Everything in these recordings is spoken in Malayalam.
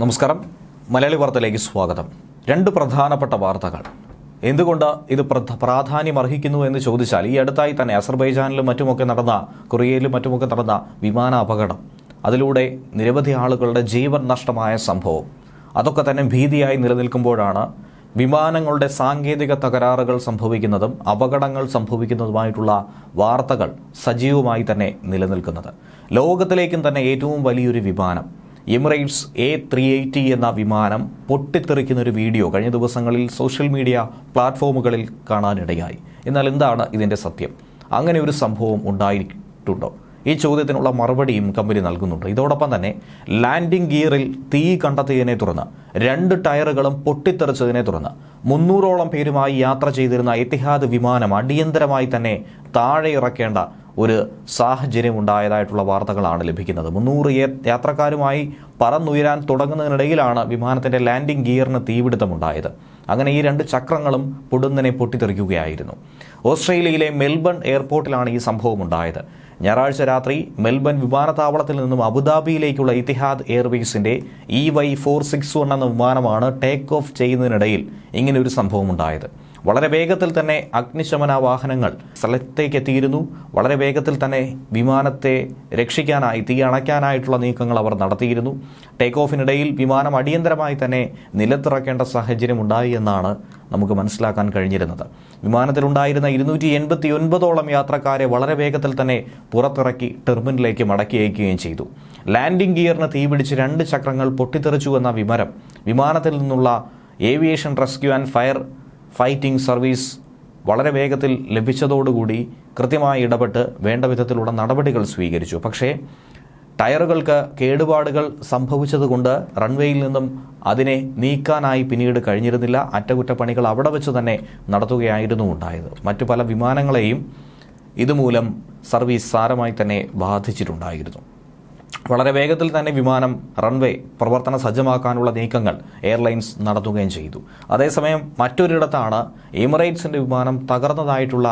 നമസ്കാരം. മലയാളി വാർത്തയിലേക്ക് സ്വാഗതം. രണ്ട് പ്രധാനപ്പെട്ട വാർത്തകൾ. എന്തുകൊണ്ട് ഇത് പ്രാധാന്യം അർഹിക്കുന്നു എന്ന് ചോദിച്ചാൽ ഈ അടുത്തായി തന്നെ അസർബൈജാനിലും മറ്റുമൊക്കെ നടന്ന കൊറിയയിലും മറ്റുമൊക്കെ നടന്ന വിമാന അപകടം. അതിലൂടെ നിരവധി ആളുകളുടെ ജീവൻ നഷ്ടമായ സംഭവം. അതൊക്കെ തന്നെ ഭീതിയായി നിലനിൽക്കുമ്പോഴാണ് വിമാനങ്ങളുടെ സാങ്കേതിക തകരാറുകൾ സംഭവിക്കുന്നതും അപകടങ്ങൾ സംഭവിക്കുന്നതുമായിട്ടുള്ള വാർത്തകൾ സജീവമായി തന്നെ നിലനിൽക്കുന്നത്. ലോകത്തിലേക്കും തന്നെ ഏറ്റവും വലിയൊരു വിമാനം. എമിറേറ്റ്സ് എ ത്രീ എയ്റ്റി എന്ന വിമാനം പൊട്ടിത്തെറിക്കുന്ന ഒരു വീഡിയോ കഴിഞ്ഞ ദിവസങ്ങളിൽ സോഷ്യൽ മീഡിയ പ്ലാറ്റ്ഫോമുകളിൽ കാണാനിടയായി. എന്നാൽ എന്താണ് ഇതിന്റെ സത്യം? അങ്ങനെ ഒരു സംഭവം ഉണ്ടായിട്ടുണ്ടോ? ഈ ചോദ്യത്തിനുള്ള മറുപടിയും കമ്പനി നൽകുന്നുണ്ട്. ഇതോടൊപ്പം തന്നെ ലാൻഡിംഗ് ഗിയറിൽ തീ കണ്ടെത്തിയതിനെ തുടർന്ന് രണ്ട് ടയറുകളും പൊട്ടിത്തെറിച്ചതിനെ തുടർന്ന് മുന്നൂറോളം പേരുമായി യാത്ര ചെയ്തിരുന്ന എത്തിഹാദ് വിമാനം അടിയന്തരമായി തന്നെ താഴെ ഇറക്കേണ്ട ഒരു സാഹചര്യം ഉണ്ടായതായിട്ടുള്ള വാർത്തകളാണ് ലഭിക്കുന്നത്. മുന്നൂറ് യാത്രക്കാരുമായി പറന്നുയരാൻ തുടങ്ങുന്നതിനിടയിലാണ് വിമാനത്തിന്റെ ലാൻഡിംഗ് ഗിയറിന് തീപിടുത്തമുണ്ടായത്. അങ്ങനെ ഈ രണ്ട് ചക്രങ്ങളും പൊടുന്നനെ പൊട്ടിത്തെറിക്കുകയായിരുന്നു. ഓസ്ട്രേലിയയിലെ മെൽബൺ എയർപോർട്ടിലാണ് ഈ സംഭവം ഉണ്ടായത് ഞായറാഴ്ച രാത്രി മെൽബൺ വിമാനത്താവളത്തിൽ നിന്നും അബുദാബിയിലേക്കുള്ള Etihad എയർവേസിന്റെ E Y four six one എന്ന വിമാനമാണ് ടേക്ക് ഓഫ് ചെയ്യുന്നതിനിടയിൽ ഇങ്ങനെ ഒരു സംഭവം ഉണ്ടായത് വളരെ വേഗത്തിൽ തന്നെ അഗ്നിശമന വാഹനങ്ങൾ സ്ഥലത്തേക്ക് എത്തിയിരുന്നു വളരെ വേഗത്തിൽ തന്നെ വിമാനത്തെ രക്ഷിക്കാനായി തീ അണയ്ക്കാനായിട്ടുള്ള നീക്കങ്ങൾ അവർ നടത്തിയിരുന്നു. ടേക്ക് ഓഫിനിടയിൽ വിമാനം അടിയന്തരമായി തന്നെ നിലത്തിറക്കേണ്ട സാഹചര്യം ഉണ്ടായി എന്നാണ് നമുക്ക് മനസ്സിലാക്കാൻ കഴിഞ്ഞിരുന്നത്. വിമാനത്തിലുണ്ടായിരുന്ന ഇരുന്നൂറ്റി എൺപത്തി ഒൻപതോളം യാത്രക്കാരെ വളരെ വേഗത്തിൽ തന്നെ പുറത്തിറക്കി ടെർമിനലിലേക്ക് മടക്കി അയക്കുകയും ചെയ്തു. ലാൻഡിംഗ് ഗിയറിന് തീപിടിച്ച് രണ്ട് ചക്രങ്ങൾ പൊട്ടിത്തെറിച്ചു എന്ന വിവരം വിമാനത്തിൽ നിന്നുള്ള aviation rescue and fire fighting service വളരെ വേഗത്തിൽ ലഭിച്ചതോടുകൂടി കൃത്യമായി ഇടപെട്ട് വേണ്ട വിധത്തിലുള്ള നടപടികൾ സ്വീകരിച്ചു. പക്ഷേ ടയറുകൾക്ക് കേടുപാടുകൾ സംഭവിച്ചതുകൊണ്ട് റൺവേയിൽ നിന്നും അതിനെ നീക്കാനായി പിന്നീട് കഴിഞ്ഞിരുന്നില്ല. അറ്റകുറ്റപ്പണികൾ അവിടെ വെച്ച് തന്നെ നടത്തുകയായിരുന്നു ഉണ്ടായത്. മറ്റു പല വിമാനങ്ങളെയും ഇതുമൂലം സർവീസ് സാരമായി തന്നെ ബാധിച്ചിട്ടുണ്ടായിരുന്നു. വളരെ വേഗത്തിൽ തന്നെ വിമാനം റൺവേ പ്രവർത്തന സജ്ജമാക്കാനുള്ള നീക്കങ്ങൾ എയർലൈൻസ് നടത്തുകയും ചെയ്തു. അതേസമയം മറ്റൊരിടത്താണ് എമിറേറ്റ്സിന്റെ വിമാനം തകർന്നതായിട്ടുള്ള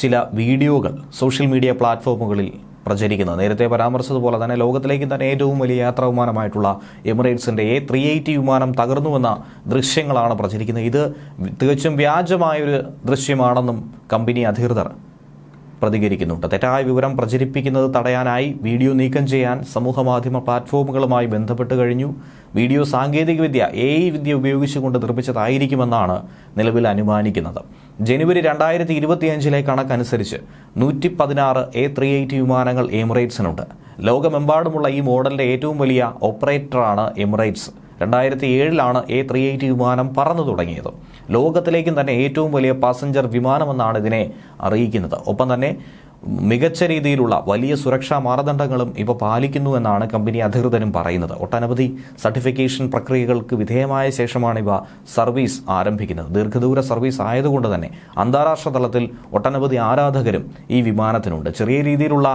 ചില വീഡിയോകൾ സോഷ്യൽ മീഡിയ പ്ലാറ്റ്ഫോമുകളിൽ പ്രചരിക്കുന്നത്. നേരത്തെ പരാമർശിച്ചതുപോലെ തന്നെ ലോകത്തിലേക്ക് തന്നെ ഏറ്റവും വലിയ യാത്രാ വിമാനമായിട്ടുള്ള എമിറേറ്റ്സിന്റെ എ ത്രീ എയ്റ്റി വിമാനം തകർന്നുവെന്ന ദൃശ്യങ്ങളാണ് പ്രചരിക്കുന്നത്. ഇത് തികച്ചും വ്യാജമായൊരു ദൃശ്യമാണെന്നും കമ്പനി അധികൃതർ പ്രതികരിക്കുന്നുണ്ട്. തെറ്റായ വിവരം പ്രചരിപ്പിക്കുന്നത് തടയാനായി വീഡിയോ നീക്കം ചെയ്യാൻ സമൂഹ മാധ്യമ പ്ലാറ്റ്ഫോമുകളുമായി ബന്ധപ്പെട്ട് കഴിഞ്ഞു. വീഡിയോ സാങ്കേതികവിദ്യ എ ഐ വിദ്യ ഉപയോഗിച്ചുകൊണ്ട് നിർമ്മിച്ചതായിരിക്കുമെന്നാണ് നിലവിൽ അനുമാനിക്കുന്നത്. ജനുവരി രണ്ടായിരത്തി ഇരുപത്തിയഞ്ചിലെ കണക്കനുസരിച്ച് നൂറ്റി പതിനാറ് എ ത്രീ എയ്റ്റി വിമാനങ്ങൾ എമിറേറ്റ്സിനുണ്ട്. ലോകമെമ്പാടുമുള്ള ഈ മോഡലിന്റെ ഏറ്റവും വലിയ ഓപ്പറേറ്ററാണ് എമിറേറ്റ്സ്. രണ്ടായിരത്തി ഏഴിലാണ് എ ത്രീ എയ്റ്റി വിമാനം പറന്നു തുടങ്ങിയത്. ലോകത്തിലേക്കും തന്നെ ഏറ്റവും വലിയ പാസഞ്ചർ വിമാനമെന്നാണ് ഇതിനെ അറിയിക്കുന്നത്. ഒപ്പം തന്നെ മികച്ച രീതിയിലുള്ള വലിയ സുരക്ഷാ മാനദണ്ഡങ്ങളും ഇവ പാലിക്കുന്നു എന്നാണ് കമ്പനി അധികൃതരും പറയുന്നത്. ഒട്ടനവധി സർട്ടിഫിക്കേഷൻ പ്രക്രിയകൾക്ക് വിധേയമായ ശേഷമാണ് ഇവ സർവീസ് ആരംഭിക്കുന്നത്. ദീർഘദൂര സർവീസ് ആയതുകൊണ്ട് തന്നെ അന്താരാഷ്ട്ര തലത്തിൽ ഒട്ടനവധി ആരാധകരും ഈ വിമാനത്തിനുണ്ട്. ചെറിയ രീതിയിലുള്ള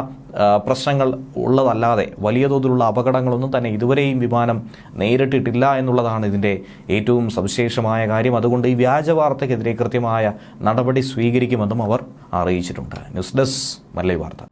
പ്രശ്നങ്ങൾ ഉള്ളതല്ലാതെ വലിയ തോതിലുള്ള അപകടങ്ങളൊന്നും തന്നെ ഇതുവരെയും വിമാനം നേരിട്ടിട്ടില്ല എന്നുള്ളതാണ് ഇതിന്റെ ഏറ്റവും സവിശേഷമായ കാര്യം. അതുകൊണ്ട് ഈ വ്യാജ വാർത്തയ്ക്കെതിരെ കൃത്യമായ നടപടി സ്വീകരിക്കുമെന്നും അവർ അറിയിച്ചിട്ടുണ്ട്. ന്യൂസ് ഡെസ്ക് മല്ലൈ വാർത്ത.